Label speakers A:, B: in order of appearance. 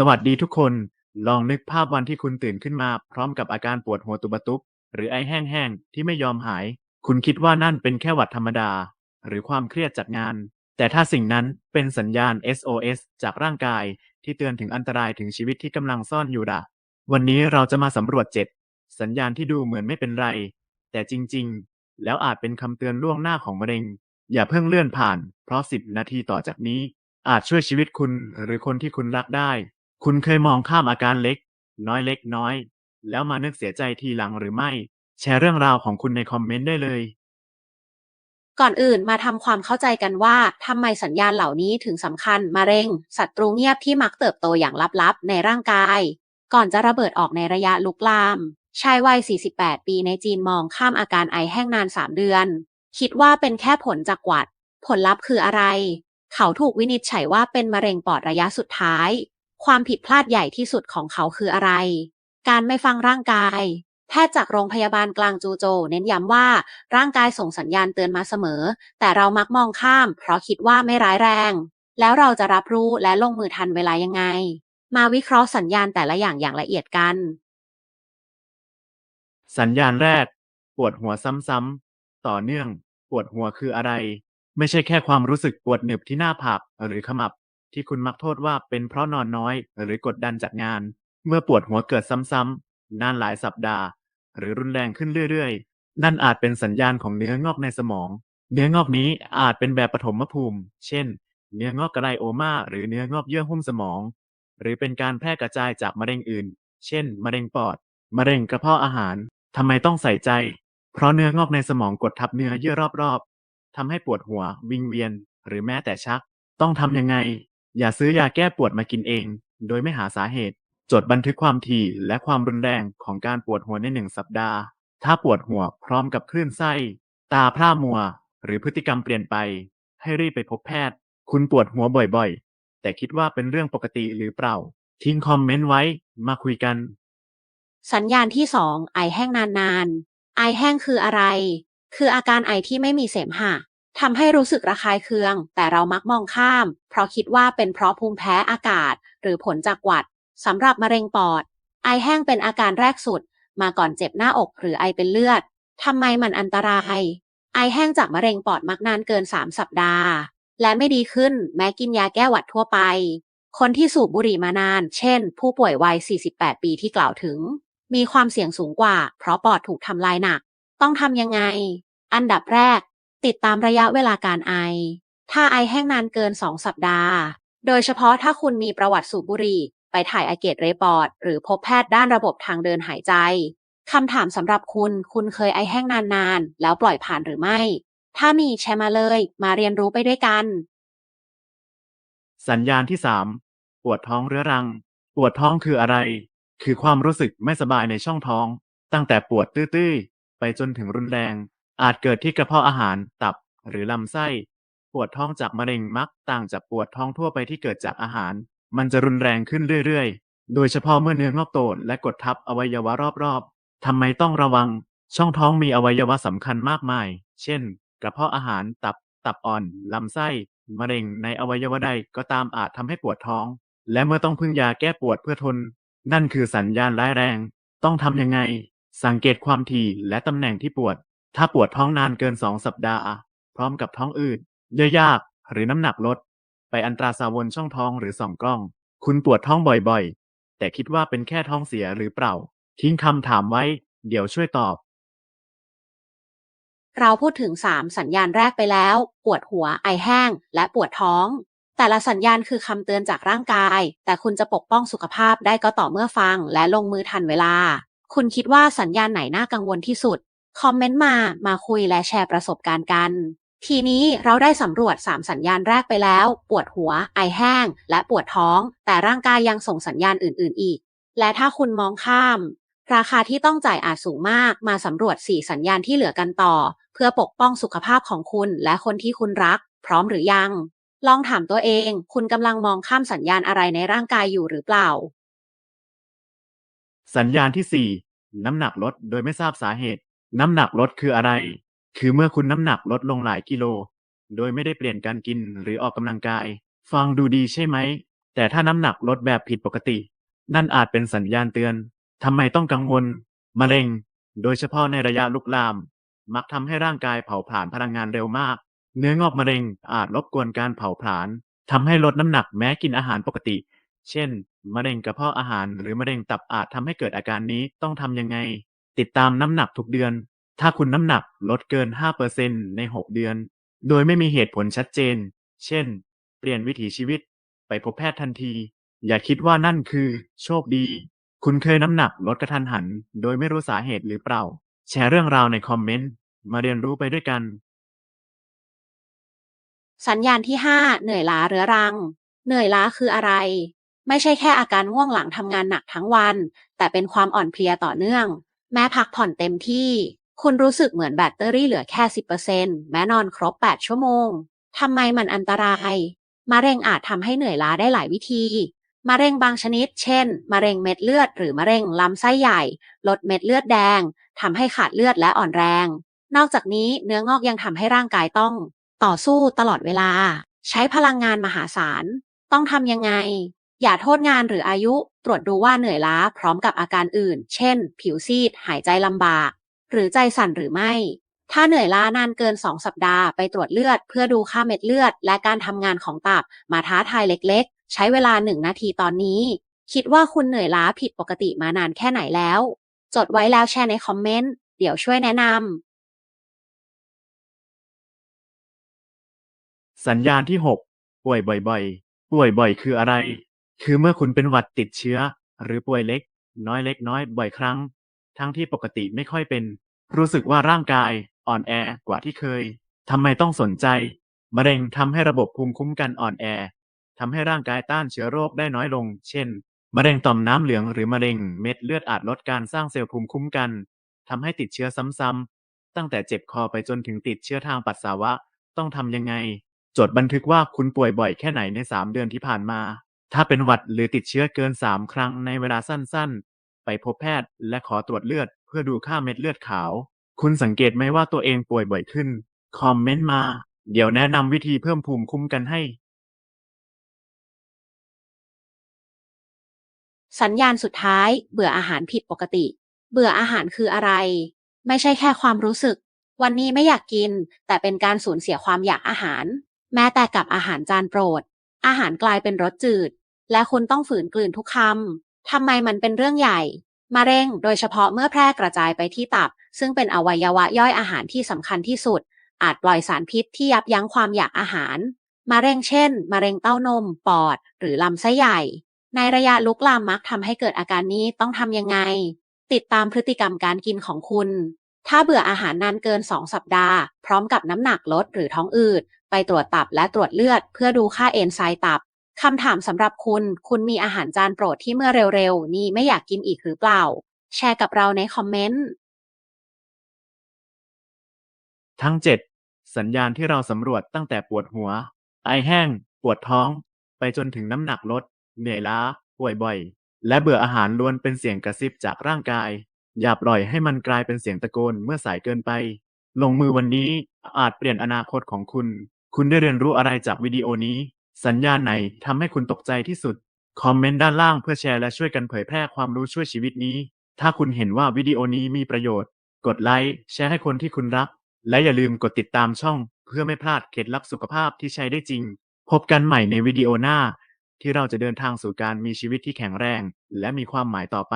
A: สวัสดีทุกคน ลองนึกภาพวันที่คุณตื่นขึ้นมา พร้อมกับอาการปวดหัวตุบตุบหรือไอแห้งๆที่ไม่ยอมหาย คุณคิดว่านั่นเป็นแค่หวัดธรรมดา หรือความเครียดจากงาน แต่ถ้าสิ่งนั้นเป็นสัญญาณ SOS จากร่างกาย ที่เตือนถึงอันตรายถึงชีวิตที่กำลังซ่อนอยู่ดะวันนี้เราจะมาสำรวจเจ็ดสัญญาณที่ดูเหมือนไม่เป็นไร แต่จริงๆ แล้วอาจเป็นคำเตือนล่วงหน้าของมะเร็ง อย่าเพิ่งเลื่อนผ่าน เพราะ10นาทีต่อจากนี้ อาจช่วยชีวิตคุณหรือคนที่คุณรักได้ คุณเคยมองข้ามอาการเล็ก น้อยเล็กน้อย แล้วมานึกเสียใจทีหลังหรือไม่ แชร์เรื่องราวของคุณในคอมเมนต์ได้เลย
B: ก่อนอื่นมาทำความเข้าใจกันว่าทำไมสัญญาณเหล่านี้ถึงสำคัญมะเร็งศัตรูเงียบที่มักเติบโตอย่างลับๆ ในร่างกาย ก่อนจะระเบิดออกในระยะลุกลามชายวัย 48 ปีในจีนมองข้ามอาการไอแห้งนาน 3 เดือน คิดว่าเป็นแค่ผลจากหวัด ผลลัพธ์คืออะไร เขาถูกวินิจฉัยว่าเป็นมะเร็งปอดระยะสุดท้าย ความผิดพลาดใหญ่ที่สุดของเขาคืออะไร การไม่ฟังร่างกาย แพทย์จากโรงพยาบาลกลางจูโจ เน้นย้ำว่าร่างกายส่งสัญญาณเตือนมาเสมอ แต่เรามักมองข้าม เพราะคิดว่าไม่ร้ายแรง แล้วเราจะรับรู้และลงมือทันเวลายังไง มาวิเคราะห์สัญญาณแต่ละอย่างอย่างละเอียดกัน
A: สัญญาณแรก ปวดหัวซ้ำๆต่อเนื่อง ปวดหัวคืออะไร ไม่ใช่แค่ความรู้สึกปวดหนึบที่หน้าผากหรือขมับ ที่คุณมักโทษว่าเป็นเพราะนอนน้อย หรือกดดันจากงาน เมื่อปวดหัวเกิดซ้ำๆนานหลายสัปดาห์ หรือรุนแรงขึ้นเรื่อยๆ นั่นอาจเป็นสัญญาณของเนื้องอกในสมอง เนื้องอกนี้อาจเป็นแบบปฐมภูมิ เช่น เนื้องอกกระไกลโอมาหรือเนื้องอกเยื่อหุ้มสมอง หรือเป็นการแพร่กระจายจากมะเร็งอื่น เช่น มะเร็งปอด มะเร็งกระเพาะอาหารทำไมต้องใส่ใจ เพราะเนื้องอกในสมองกดทับเนื้อเยื่อรอบๆทำให้ปวดหัว วิงเวียน หรือแม้แต่ชัก ต้องทำยังไง อย่าซื้อยาแก้ปวดมากินเอง โดยไม่หาสาเหตุ จดบันทึกความถี่และความรุนแรงของการปวดหัวในหนึ่งสัปดาห์ ถ้าปวดหัวพร้อมกับคลื่นไส้ ตาพร่ามัว หรือพฤติกรรมเปลี่ยนไป ให้รีบไปพบแพทย์ คุณปวดหัวบ่อยๆ แต่คิดว่าเป็นเรื่องปกติหรือเปล่า ทิ้งคอมเมนต์ไว้มาคุยกัน
B: สัญญาณที่2ไอแห้งนานๆไอแห้งคืออะไร คืออาการไอที่ไม่มีเสมหะ ทำให้รู้สึกระคายเคือง แต่เรามักมองข้าม เพราะคิดว่าเป็นเพราะภูมิแพ้อากาศ หรือผลจากหวัดสำหรับมะเร็งปอด ไอแห้งเป็นอาการแรกสุด มาก่อนเจ็บหน้าอกหรือไอเป็นเลือดทำไมมันอันตราย ไอแห้งจากมะเร็งปอดมักนานเกิน 3 สัปดาห์ และไม่ดีขึ้นแม้กินยาแก้หวัดทั่วไป คนที่สูบบุหรี่มานาน เช่น ผู้ป่วยวัย 48 ปีที่กล่าวถึง มีความเสี่ยงสูงกว่า เพราะปอดถูกทำลายหนัก ต้องทำยังไง อันดับแรก ติดตามระยะเวลาการไอ ถ้าไอแห้งนานเกิน 2 สัปดาห์ โดยเฉพาะถ้าคุณมีประวัติสูบบุหรี่ ไปถ่ายไอเกตเรปอร์ตหรือพบแพทย์ด้านระบบทางเดินหายใจ คำถามสำหรับคุณ คุณเคยไอแห้งนานๆ แล้วปล่อยผ่านหรือไม่ ถ้ามีแชร์มาเลย มาเรียนรู้ไปด้วยกัน
A: สัญญาณที่ 3 ปวดท้องเรื้อรัง ปวดท้องคืออะไร คือความรู้สึกไม่สบายในช่องท้อง ตั้งแต่ปวดตื้อๆ ไปจนถึงรุนแรง อาจเกิดที่กระเพาะอาหาร ตับ หรือลำไส้ ปวดท้องจากมะเร็งมักต่างจากปวดท้องทั่วไปที่เกิดจากอาหาร มันจะรุนแรงขึ้นเรื่อยๆ โดยเฉพาะเมื่อเนื้องอกโตและกดทับอวัยวะรอบๆ ทำไมต้องระวัง ช่องท้องมีอวัยวะสำคัญมากมาย เช่น กระเพาะอาหาร ตับ ตับอ่อน ลำไส้ มะเร็งในอวัยวะใดก็ตามอาจทำให้ปวดท้อง และเมื่อต้องพึ่งยาแก้ปวดเพื่อทน นั่นคือสัญญาณร้ายแรง ต้องทำยังไง สังเกตความถี่และตำแหน่งที่ปวด ถ้าปวดท้องนานเกิน2สัปดาห์ พร้อมกับท้องอืดเยื่อยาก หรือน้ำหนักลด ไปอันตราซาวน์ช่องท้องหรือส่องกล้อง คุณปวดท้องบ่อยๆ แต่คิดว่าเป็นแค่ท้องเสียหรือเปล่า ทิ้งคำถามไว้ เดี๋ยวช่วยตอบ
B: เราพูดถึง 3 สัญญาณแรกไปแล้ว ปวดหัว ไอแห้ง และปวดท้อง แต่ละสัญญาณคือคำเตือนจากร่างกาย แต่คุณจะปกป้องสุขภาพได้ก็ต่อเมื่อฟัง และลงมือทันเวลา คุณคิดว่าสัญญาณไหนน่ากังวลที่สุด คอมเมนต์มามาคุยและแชร์ประสบการณ์กัน ทีนี้เราได้สำรวจ 3 สัญญาณแรกไปแล้ว ปวดหัว ไอแห้ง และปวดท้อง แต่ร่างกายยังส่งสัญญาณอื่น ๆ อีก และถ้าคุณมองข้าม ราคาที่ต้องจ่ายอาจสูงมาก มาสำรวจ 4 สัญญาณที่เหลือกันต่อ เพื่อปกป้องสุขภาพของคุณและคนที่คุณรัก พร้อมหรือยัง ลองถามตัวเอง คุณกำลังมองข้ามสัญญาณอะไรในร่างกายอยู่หรือเปล่า
A: สัญญาณที่ 4 น้ำหนักลดโดยไม่ทราบสาเหตุ น้ำหนักลดคืออะไร คือเมื่อคุณน้ำหนักลดลงหลายกิโล โดยไม่ได้เปลี่ยนการกินหรือออกกำลังกาย ฟังดูดีใช่ไหม แต่ถ้าน้ำหนักลดแบบผิดปกติ นั่นอาจเป็นสัญญาณเตือน ทำไมต้องกังวล มะเร็ง โดยเฉพาะในระยะลุกลาม มักทำให้ร่างกายเผาผลาญพลังงานเร็วมาก เนื้องอกมะเร็งอาจรบกวนการเผาผลาญทำให้ลดน้ำหนักแม้กินอาหารปกติ เช่น มะเร็งกระเพาะอาหารหรือมะเร็งตับอาจทำให้เกิดอาการนี้ต้องทำยังไง ติดตามน้ำหนักทุกเดือน ถ้าคุณน้ำหนักลดเกิน 5%ใน 6 เดือน โดยไม่มีเหตุผลชัดเจน เช่น เปลี่ยนวิถีชีวิต ไปพบแพทย์ทันที อย่าคิดว่านั่นคือ โชคดี คุณเคยน้ำหนักลดกระทันหัน โดยไม่รู้สาเหตุหรือเปล่า แชร์เรื่องราวในคอมเมนต์ มาเรียนรู้ไปด้วยกัน
B: สัญญาณที่ 5 เหนื่อยล้าเรื้อรัง เหนื่อยล้าคืออะไรไม่ใช่แค่อาการง่วงหลังทำงานหนักทั้งวัน แต่เป็นความอ่อนเพลียต่อเนื่อง แม้พักผ่อนเต็มที่ คุณรู้สึกเหมือนแบตเตอรี่เหลือแค่ 10%แม้นอนครบ 8 ชั่วโมง ทำไมมันอันตราย มะเร็งอาจทำให้เหนื่อยล้าได้หลายวิธี มะเร็งบางชนิด เช่น มะเร็งเม็ดเลือด หรือมะเร็งลำไส้ใหญ่ ลดเม็ดเลือดแดง ทำให้ขาดเลือดและอ่อนแรง นอกจากนี้เนื้องอกยังทำให้ร่างกายต้อง ต่อสู้ตลอดเวลา ใช้พลังงานมหาศาล ต้องทำยังไง อย่าโทษงานหรืออายุ ตรวจดูว่าเหนื่อยล้าพร้อมกับอาการอื่น เช่น ผิวซีด หายใจลำบาก หรือใจสั่นหรือไม่ ถ้าเหนื่อยล้านานเกิน 2 สัปดาห์ไปตรวจเลือด เพื่อดูค่าเม็ดเลือด และการทำงานของตับ มาท้าทายเล็กๆ ใช้เวลา 1 นาทีตอนนี้ คิดว่าคุณเหนื่อยล้าผิดปกติมานานแค่ไหนแล้ว จดไว้แล้วแชร์ในคอมเมนต์ เดี๋ยวช่วยแนะนำ
A: สัญญาณที่ 6 ป่วยบ่อยๆ ป่วยบ่อยคืออะไร คือเมื่อคุณเป็นหวัดติดเชื้อ หรือป่วยเล็ก น้อยเล็กน้อยบ่อยครั้ง ทั้งที่ปกติไม่ค่อยเป็น รู้สึกว่าร่างกายอ่อนแอกว่าที่เคยทำไมต้องสนใจ มะเร็งทำให้ระบบภูมิคุ้มกันอ่อนแอทำให้ร่างกายต้านเชื้อโรคได้น้อยลง เช่น มะเร็งต่อมน้ำเหลืองหรือมะเร็งเม็ดเลือดอาจลดการสร้างเซลล์ภูมิคุ้มกันทำให้ติดเชื้อซ้ำๆตั้งแต่เจ็บคอไปจนถึงติดเชื้อทางปัสสาวะ ต้องทำยังไง จดบันทึกว่าคุณป่วยบ่อยแค่ไหนใน 3 เดือนที่ผ่านมา ถ้าเป็นหวัดหรือติดเชื้อเกิน 3 ครั้งในเวลาสั้นๆ ไปพบแพทย์และขอตรวจเลือดเพื่อดูค่าเม็ดเลือดขาว คุณสังเกตไหมว่าตัวเองป่วยบ่อยขึ้น คอมเมนต์มา เดี๋ยวแนะนำวิธีเพิ่มภูมิคุ้มกันให้
B: สัญญาณสุดท้าย เบื่ออาหารผิดปกติ เบื่ออาหารคืออะไร ไม่ใช่แค่ความรู้สึก วันนี้ไม่อยากกิน แต่เป็นการสูญเสียความอยากอาหาร แม้แต่กับอาหารจานโปรด อาหารกลายเป็นรสจืด และคุณต้องฝืนกลืนทุกคำทำไมมันเป็นเรื่องใหญ่มะเร็งโดยเฉพาะเมื่อแพร่กระจายไปที่ตับ ซึ่งเป็นอวัยวะย่อยอาหารที่สำคัญที่สุด อาจปล่อยสารพิษที่ยับยั้งความอยากอาหารมะเร็งเช่นมะเร็งเต้านม ปอด หรือลำไส้ใหญ่ ในระยะลุกลามมักทำให้เกิดอาการนี้ต้องทำยังไง ติดตามพฤติกรรมการกินของคุณ ถ้าเบื่ออาหารนานเกิน 2 สัปดาห์ พร้อมกับน้ำหนักลดหรือท้องอืด ไปตรวจตับและตรวจเลือด เพื่อดูค่าเอนไซม์ตับ คำถามสำหรับคุณ คุณมีอาหารจานโปรดที่เมื่อเร็วๆ นี้ไม่อยากกินอีกหรือเปล่า แชร์กับเราในคอมเมนต์
A: ทั้ง 7 สัญญาณที่เราสำรวจตั้งแต่ปวดหัว ไอแห้ง ปวดท้อง ไปจนถึงน้ำหนักลด เหนื่อยล้า ป่วยบ่อย และเบื่ออาหารล้วนเป็นเสียงกระซิบจากร่างกาย อย่าปล่อยให้มันกลายเป็นเสียงตะโกนเมื่อสายเกินไป ลงมือวันนี้อาจเปลี่ยนอนาคตของคุณ คุณได้เรียนรู้อะไรจากวิดีโอนี้ สัญญาณไหนทำให้คุณตกใจที่สุด คอมเมนต์ด้านล่างเพื่อแชร์และช่วยกันเผยแพร่ความรู้ช่วยชีวิตนี้ ถ้าคุณเห็นว่าวิดีโอนี้มีประโยชน์ กดไลค์แชร์ให้คนที่คุณรัก และอย่าลืมกดติดตามช่อง เพื่อไม่พลาดเคล็ดลับสุขภาพที่ใช้ได้จริง พบกันใหม่ในวิดีโอหน้า ที่เราจะเดินทางสู่การมีชีวิตที่แข็งแรง และมีความหมายต่อไป